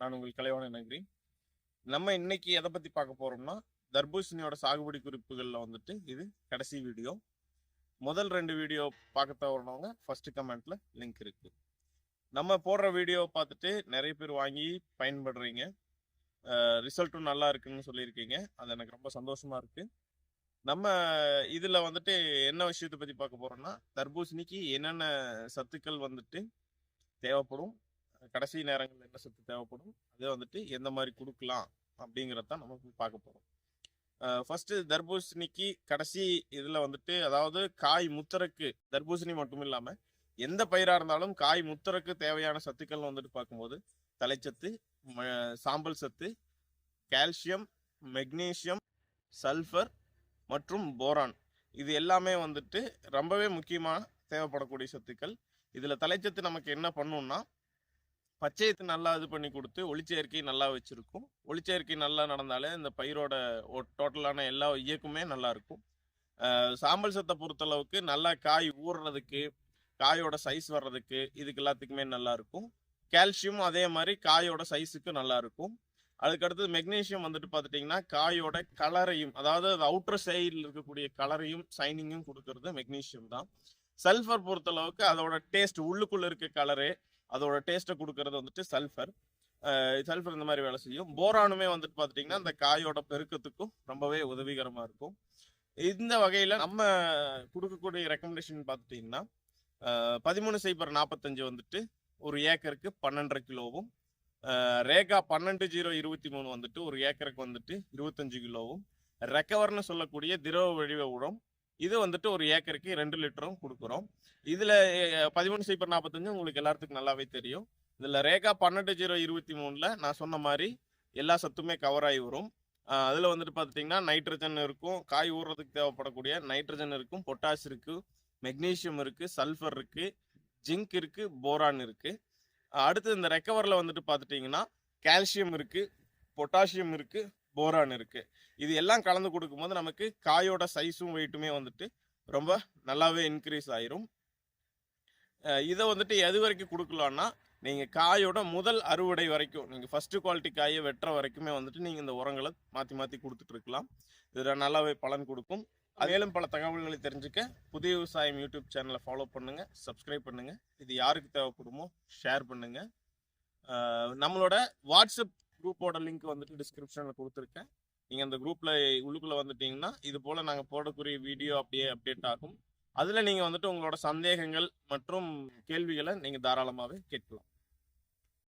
நான் உங்கள் கலைவாணன் நன்றி நம்ம இன்னைக்கு எதை பத்தி பார்க்க போறோம்னா தர்பூசணியோட சாகுபடி குறிப்புகள்ல வந்துட்டு இது கடைசி வீடியோ. முதல் ரெண்டு வீடியோ பார்க்க தவறினவங்க ஃபர்ஸ்ட் கமெண்ட்ல லிங்க் இருக்கு. நம்ம போடுற வீடியோ பார்த்துட்டு நிறைய பேர் வாங்கி பயன்படுறீங்க. ரிசல்ட்டும் நல்லா இருக்குன்னு சொல்லியிருக்கீங்க. அது எனக்கு ரொம்ப சந்தோஷமா இருக்கு. நம்ம இதுல வந்துட்டு என்ன விஷயத்தை பத்தி பார்க்க போறோம்னா தர்பூசணிக்கு என்னென்ன சத்துக்கள் வந்துட்டு தேவைப்படும் கடைசி நேரங்களில் என்ன சத்து தேவைப்படும்? அதை வந்துட்டு எந்த மாதிரி கொடுக்கலாம் அப்படிங்கிறத நம்ம பார்க்க போகிறோம் ஃபர்ஸ்ட் தர்பூசணிக்கு கடைசி இதில் வந்துட்டு அதாவது காய் முத்தரக்கு தர்பூசணி மட்டும் இல்லாமல் எந்த பயிராக இருந்தாலும் காய் முத்தரக்கு தேவையான சத்துக்கள் வந்துட்டு பார்க்கும்போது தலைச்சத்து ம- சாம்பல் சத்து கால்சியம் மெக்னீசியம் சல்ஃபர் மற்றும் போரான். இது எல்லாமே வந்துட்டு ரொம்பவே முக்கியமாக தேவைப்படக்கூடிய சத்துக்கள். இதில் தலைச்சத்து நமக்கு என்ன பண்ணுன்னா பச்சையத்து நல்லா இது பண்ணி கொடுத்து ஒளிச்சேர்க்கை நல்லா வச்சுருக்கும். ஒளிச்சேர்க்கை நல்லா நடந்தாலே இந்த பயிரோட டோட்டலான எல்லா இயக்குமே நல்லா இருக்கும். சாம்பல் சத்தை பொறுத்தளவுக்கு நல்லா காய் ஊறுறதுக்கு காயோட சைஸ் வர்றதுக்கு இதுக்கு எல்லாத்துக்குமே நல்லா இருக்கும். கால்சியம் அதே மாதிரி காயோட சைஸுக்கு நல்லா இருக்கும். அதுக்கடுத்து மெக்னீஷியம் வந்துட்டு பார்த்துட்டிங்கன்னா காயோட கலரையும் அதாவது அவுட்டர் சைடில் இருக்கக்கூடிய கலரையும் சைனிங்கும் கொடுக்கறது மெக்னீஷியம் தான். சல்ஃபர் பொறுத்தளவுக்கு அதோட டேஸ்ட் உள்ளுக்குள்ளே இருக்க கலரு அதோட டேஸ்ட்டை கொடுக்கறது வந்துட்டு சல்ஃபர் சல்ஃபர் இந்த மாதிரி வேலை செய்யும். போரானுமே வந்துட்டு பார்த்துட்டிங்கன்னா அந்த காயோட பெருக்கத்துக்கும் ரொம்பவே உதவிகரமாக இருக்கும். இந்த வகையில் நம்ம கொடுக்கக்கூடிய ரெக்கமெண்டேஷன் பார்த்துட்டிங்கன்னா பதிமூணு சைபர் நாற்பத்தஞ்சு வந்துட்டு ஒரு ஏக்கருக்கு பன்னெண்டரை கிலோவும் ரேகா பன்னெண்டு ஜீரோ இருபத்தி மூணு வந்துட்டு ஒரு ஏக்கருக்கு வந்துட்டு இருபத்தஞ்சு கிலோவும். ரெக்கவர்னு சொல்லக்கூடிய திரவ வடிவ உரம் இது வந்துட்டு ஒரு ஏக்கருக்கு ரெண்டு லிட்டரும் கொடுக்குறோம். இதுல பதிமூணு சைபர் நாற்பத்தஞ்சு உங்களுக்கு எல்லாத்துக்கும் நல்லாவே தெரியும். இதுல ரேகா பன்னெண்டு ஜீரோ இருபத்தி மூணுல நான் சொன்ன மாதிரி எல்லா சத்துமே கவர் ஆகி வரும். அதில் அதுல வந்துட்டு பார்த்துட்டிங்கன்னா நைட்ரஜன் இருக்கும் காய் ஊறுறதுக்கு தேவைப்படக்கூடிய நைட்ரஜன் இருக்கும் பொட்டாஷ் இருக்கு மெக்னீசியம் இருக்கு சல்ஃபர் இருக்கு ஜிங்க் இருக்கு போரான் இருக்கு. அடுத்து இந்த ரெக்கவர்ல வந்துட்டு பார்த்துட்டிங்கன்னா கால்சியம் இருக்கு பொட்டாசியம் இருக்கு போரான் இருக்குது இது எல்லாம் கலந்து கொடுக்கும்போது நமக்கு காயோட சைஸும் வெயிட்டுமே வந்துட்டு ரொம்ப நல்லாவே இன்க்ரீஸ் ஆயிரும். இதை வந்துட்டு எது வரைக்கும் கொடுக்கலான்னா நீங்கள் காயோட முதல் அறுவடை வரைக்கும் நீங்கள் ஃபஸ்ட்டு குவாலிட்டி காயை வெட்டுற வரைக்குமே வந்துட்டு நீங்கள் இந்த உரங்களை மாற்றி மாற்றி கொடுத்துட்ருக்கலாம் இதில் நல்லாவே பலன் கொடுக்கும். மேலும் பல தகவல்களை தெரிஞ்சுக்க புதிய விவசாயம் யூடியூப் சேனலை ஃபாலோ பண்ணுங்கள் சப்ஸ்கிரைப் பண்ணுங்கள் இது யாருக்கு தேவைப்படுமோ ஷேர் பண்ணுங்கள் நம்மளோட வாட்ஸ்அப் குரூப்போட லிங்க் வந்துட்டு டிஸ்கிரிப்ஷனில் கொடுத்துருக்கேன். நீங்கள் அந்த குரூப்பில் உள்ளுக்குள்ளே வந்துட்டீங்கன்னா இது போல் நாங்கள் போடக்கூடிய வீடியோ அப்படியே அப்டேட் ஆகும். அதில் நீங்கள் வந்துட்டு உங்களோட சந்தேகங்கள் மற்றும் கேள்விகளை நீங்கள் தாராளமாகவே கேட்கலாம்.